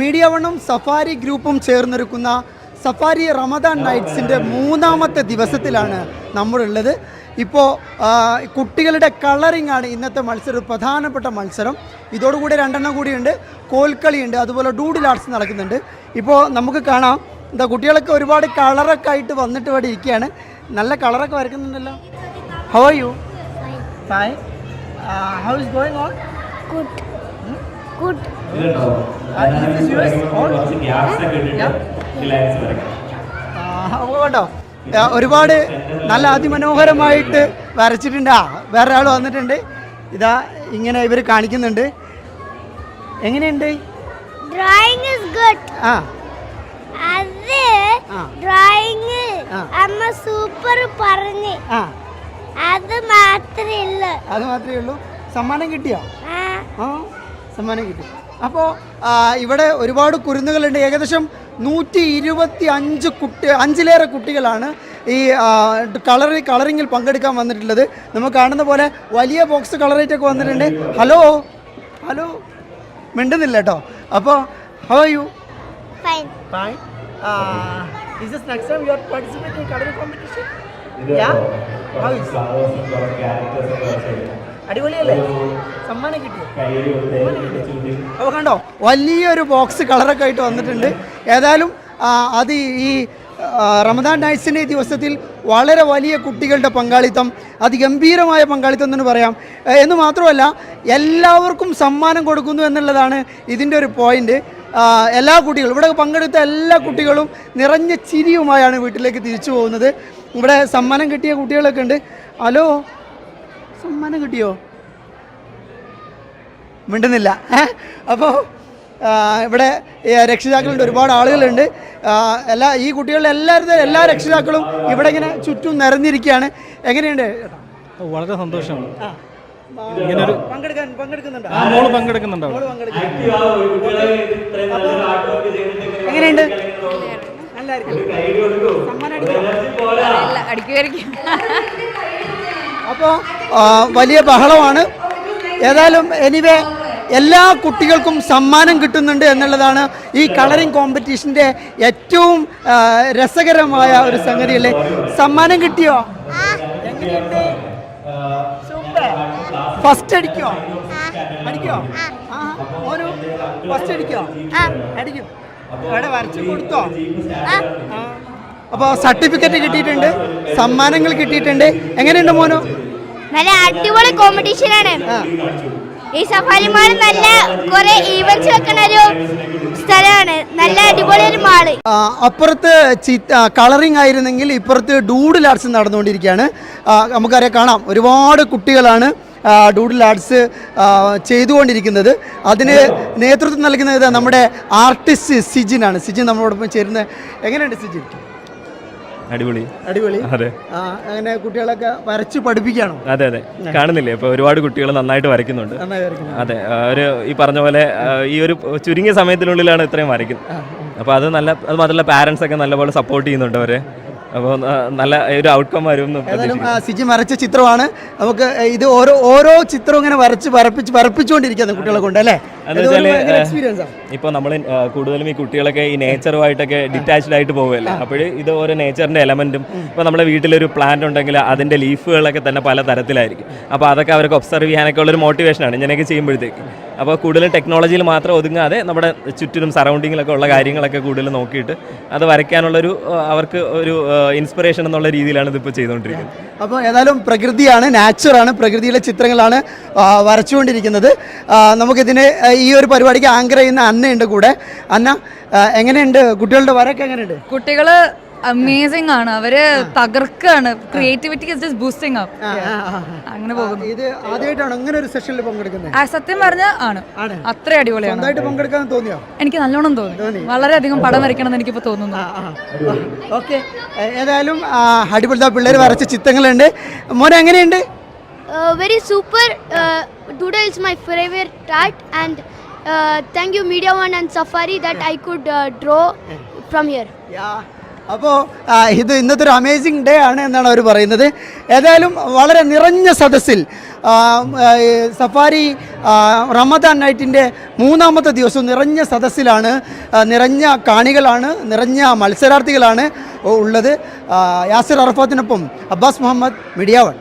Media വണ്ണും safari ഗ്രൂപ്പും ചേർന്നൊരുക്കുന്ന safari Ramadan നൈറ്റ്സിന്റെ മൂന്നാമത്തെ ദിവസത്തിലാണ് നമ്മളുള്ളത്. ഇപ്പോൾ കുട്ടികളുടെ കളറിംഗ് ആണ് ഇന്നത്തെ മത്സരം പ്രധാനപ്പെട്ട മത്സരം. ഇതോടുകൂടി രണ്ടെണ്ണം കൂടിയുണ്ട്. കോൽക്കളിയുണ്ട് അതുപോലെ ഡൂഡിൽ ആർട്സ് നടക്കുന്നുണ്ട്. ഇപ്പോൾ നമുക്ക് കാണാം എന്താ കുട്ടികളൊക്കെ ഒരുപാട് കളറൊക്കെ ആയിട്ട് വന്നിട്ട് ഇവിടെ ഇരിക്കുകയാണ്. നല്ല കളറൊക്കെ വരയ്ക്കുന്നുണ്ടല്ലോ. How are you fine how is going on കേട്ടോ ആ, ഒരുപാട് നല്ല അതിമനോഹരമായിട്ട് വരച്ചിട്ടുണ്ട്. ആ വേറെ ആൾ വന്നിട്ടുണ്ട്. ഇതാ ഇങ്ങനെ ഇവർ കാണിക്കുന്നുണ്ട്. എങ്ങനെയുണ്ട്? ഡ്രോയിങ് ഗുഡ് ആ. അത്. ഡ്രോയിങ് അമ്മ സൂപ്പർ പറഞ്ഞു. ആ. അത് മാത്രമേ ഉള്ളൂ. അത് മാത്രമേ ഉള്ളൂ. സമ്മാനം കിട്ടിയോ? ആ. ആ. സമ്മാനം കിട്ടി. അപ്പോൾ ഇവിടെ ഒരുപാട് കുരുന്നുകളുണ്ട്. ഏകദേശം നൂറ്റി ഇരുപത്തി അഞ്ച് കുട്ടി അഞ്ചിലേറെ കുട്ടികളാണ് ഈ കളറി കളറിങ്ങിൽ പങ്കെടുക്കാൻ വന്നിട്ടുള്ളത്. നമുക്ക് കാണുന്ന പോലെ വലിയ ബോക്സ് കളറേറ്റൊക്കെ വന്നിട്ടുണ്ട്. ഹലോ? ഹലോ? മിണ്ടുന്നില്ല കേട്ടോ. അപ്പോൾ how you fine fine is this next time you are participating in competition yeah how is അടിപൊളിയല്ലേ? സമ്മാനം കിട്ടിയോ? അപ്പോൾ കണ്ടോ വലിയൊരു ബോക്സ് കളറൊക്കെ ആയിട്ട് വന്നിട്ടുണ്ട്. ഏതായാലും അത് ഈ റമദാൻ നൈറ്റ്സിന്റെ ദിവസത്തിൽ വളരെ വലിയ കുട്ടികളുടെ പങ്കാളിത്തം അതിഗംഭീരമായ പങ്കാളിത്തം എന്ന് പറയാം. എന്ന് മാത്രമല്ല എല്ലാവർക്കും സമ്മാനം കൊടുക്കുന്നു എന്നുള്ളതാണ് ഇതിന്റെ ഒരു പോയിന്റ് എല്ലാ കുട്ടികളും ഇവിടെ പങ്കെടുത്ത എല്ലാ കുട്ടികളും നിറഞ്ഞ ചിരിയുമായാണ് വീട്ടിലേക്ക് തിരിച്ചു പോകുന്നത്. ഇവിടെ സമ്മാനം കിട്ടിയ കുട്ടികളൊക്കെ ഉണ്ട്. ഹലോ? സമ്മാനം കിട്ടിയോ? മിണ്ടുന്നില്ല. അപ്പോൾ ഇവിടെ രക്ഷിതാക്കളുണ്ട് ഒരുപാട് ആളുകളുണ്ട്. എല്ലാ ഈ കുട്ടികളുടെ എല്ലാവരും എല്ലാ രക്ഷിതാക്കളും ഇവിടെ ഇങ്ങനെ ചുറ്റും നിറഞ്ഞിരിക്കുകയാണ്. എങ്ങനെയുണ്ട്? വളരെ സന്തോഷമാണ്. പങ്കെടുക്കാൻ പങ്കെടുക്കുന്നുണ്ടോ? ആ മോൾ എങ്ങനെയുണ്ട്? അപ്പോൾ വലിയ ബഹളമാണ്. ഏതായാലും എനിവേ എല്ലാ കുട്ടികൾക്കും സമ്മാനം കിട്ടുന്നുണ്ട് എന്നുള്ളതാണ് ഈ കളറിംഗ് കോമ്പറ്റീഷന്റെ ഏറ്റവും രസകരമായ ഒരു സംഗതി അല്ലേ? സമ്മാനം കിട്ടിയോ? ഫസ്റ്റ് അടിക്കോ? അടിക്കോ? ഓരോ ഫസ്റ്റ് അടിക്കോ? അടിക്കും. അവിടെ വരച്ചു കൊടുത്തോ? അപ്പോൾ സർട്ടിഫിക്കറ്റ് കിട്ടിയിട്ടുണ്ട് സമ്മാനങ്ങൾ കിട്ടിയിട്ടുണ്ട്. എങ്ങനെയുണ്ട് മോനോ? നല്ല അടിപൊളി കോമ്പറ്റീഷൻ ആണ്. ഈ സഫാരി മാൾ നല്ല കുറെ ഈവൻസ് വെക്കണ ഒരു സ്ഥലമാണ്. നല്ല അടിപൊളി ഒരു മാൾ അപ്പുറത്ത് കളറിംഗ് ആയിരുന്നെങ്കിൽ ഇപ്പുറത്ത് ഡൂഡിൽ ആർട്സ് നടന്നുകൊണ്ടിരിക്കുകയാണ്. നമുക്കറിയാം കാണാം. ഒരുപാട് കുട്ടികളാണ് ഡൂഡിൽ ആർട്സ് ചെയ്തുകൊണ്ടിരിക്കുന്നത്. അതിന് നേതൃത്വം നൽകുന്നത് നമ്മുടെ ആർട്ടിസ്റ്റ് സിജിനാണ് സിജിൻ നമ്മളോടൊപ്പം ചേരുന്നത് എങ്ങനെയുണ്ട് സിജിൻ? അടിപൊളി. അടിപൊളി. അതെ. ആ, അങ്ങനെ കുട്ടികളൊക്കെ വരച്ച് പഠിപ്പിക്കുകയാണോ? അതെ അതെ. കാണുന്നില്ലേ? ഇപ്പൊ ഒരുപാട് കുട്ടികൾ നന്നായിട്ട് വരയ്ക്കുന്നുണ്ട്. അതെ ഒരു ഈ പറഞ്ഞ പോലെ ഈ ഒരു ചുരുങ്ങിയ സമയത്തിനുള്ളിലാണ് ഇത്രയും വരയ്ക്കുന്നത്. അപ്പോൾ അത് നല്ല അത് മാത്രമല്ല പാരന്റ്സ് ഒക്കെ നല്ലപോലെ സപ്പോർട്ട് ചെയ്യുന്നുണ്ട് അവരെ. അപ്പോൾ നല്ല ഒരു ഔട്ട്കം വരും ഏതായാലും ആ, സിജി വരച്ച ചിത്രമാണ്. നമുക്ക് ഇത് ഓരോ ഓരോ ചിത്രവും ഇങ്ങനെ വരച്ച് വരപ്പിച്ച് വരപ്പിച്ചുകൊണ്ടിരിക്കുന്നത് കുട്ടികളെ കൊണ്ട് അല്ലേ? ഇപ്പൊ എക്സ്പീരിയൻസ് ആണ്. ഇപ്പോൾ നമ്മൾ കൂടുതലും ഈ കുട്ടികളൊക്കെ ഈ നേച്ചറുമായിട്ടൊക്കെ ഡിറ്റാച്ച്ഡ് ആയിട്ട് പോവുമല്ലേ അപ്പോൾ ഇത് ഓരോ നേച്ചറിന്റെ എലമെന്റും ഇപ്പോൾ നമ്മുടെ വീട്ടിലൊരു പ്ലാന്റ് ഉണ്ടെങ്കിൽ അതിന്റെ ലീഫുകളൊക്കെ തന്നെ പല തരത്തിലായിരിക്കും അപ്പോൾ അതൊക്കെ അവർക്ക് ഒബ്സർവ് ചെയ്യാനൊക്കെ ഉള്ളൊരു മോട്ടിവേഷനാണ് ഇങ്ങനെയൊക്കെ ചെയ്യുമ്പോഴത്തേക്ക്. അപ്പോൾ കൂടുതലും ടെക്നോളജിയിൽ മാത്രം ഒതുങ്ങാതെ നമ്മുടെ ചുറ്റിലും സറൗണ്ടിങ്ങിലൊക്കെ ഉള്ള കാര്യങ്ങളൊക്കെ കൂടുതൽ നോക്കിയിട്ട് അത് വരയ്ക്കാനുള്ളൊരു അവർക്ക് ഒരു ഇൻസ്പിറേഷൻ എന്നുള്ള രീതിയിലാണ് ഇതിപ്പോൾ ചെയ്തുകൊണ്ടിരിക്കുന്നത്. അപ്പോൾ ഏതായാലും പ്രകൃതിയാണ് നാച്ചുറാണ് പ്രകൃതിയിലെ ചിത്രങ്ങളാണ് വരച്ചുകൊണ്ടിരിക്കുന്നത്. നമുക്കിതിനെ ഈ ഒരു പരിപാടിക്ക് ആങ്കർ ചെയ്യുന്ന അന്നയുണ്ട് കൂടെ. അന്ന എങ്ങനെയുണ്ട്? കുട്ടികളുടെ വരൊക്കെ എങ്ങനെയുണ്ട്? കുട്ടികൾ അമേസിംഗ് ആണ്. അവർ തകർക്കാണ്. Creativity is just boosting up അങ്ങനെ പോകുന്നു. ഇത് ആദ്യമായിട്ടാണ് അങ്ങനെ ഒരു സെഷനിൽ പങ്കെടുക്കുന്നത്? ആ, സത്യം പറഞ്ഞ ആണ്. അത്ര അടിപൊളിയാണ്. പങ്കെടുക്കാൻ തോന്നിയോ? എനിക്ക് നല്ലോണം തോന്നി. വളരെയധികം പടം വരയ്ക്കണം എന്ന് എനിക്കിപ്പോ തോന്നുന്നു. ഓക്കെ ഏതായാലും ആ, അടിപൊളി പിള്ളേർ വരച്ച ചിത്രങ്ങളുണ്ട്. മോനെ എങ്ങനെയുണ്ട്? Super dude is my favourite art and thank you Media One and safari that I could draw from here അപ്പോൾ ഇത് ഇന്നത്തെ ഒരു അമേസിങ് ഡേ ആണ് എന്നാണ് അവർ പറയുന്നത്. ഏതായാലും വളരെ നിറഞ്ഞ സദസ്സിൽ സഫാരി റമദാൻ നൈറ്റിന്റെ മൂന്നാമത്തെ ദിവസം നിറഞ്ഞ സദസ്സിലാണ് നിറഞ്ഞ കാണികളാണ് നിറഞ്ഞ മത്സരാർത്ഥികളാണ് ഉള്ളത്. യാസിർ അറഫാത്തിനൊപ്പം അബ്ബാസ് മുഹമ്മദ് മീഡിയ വൺ.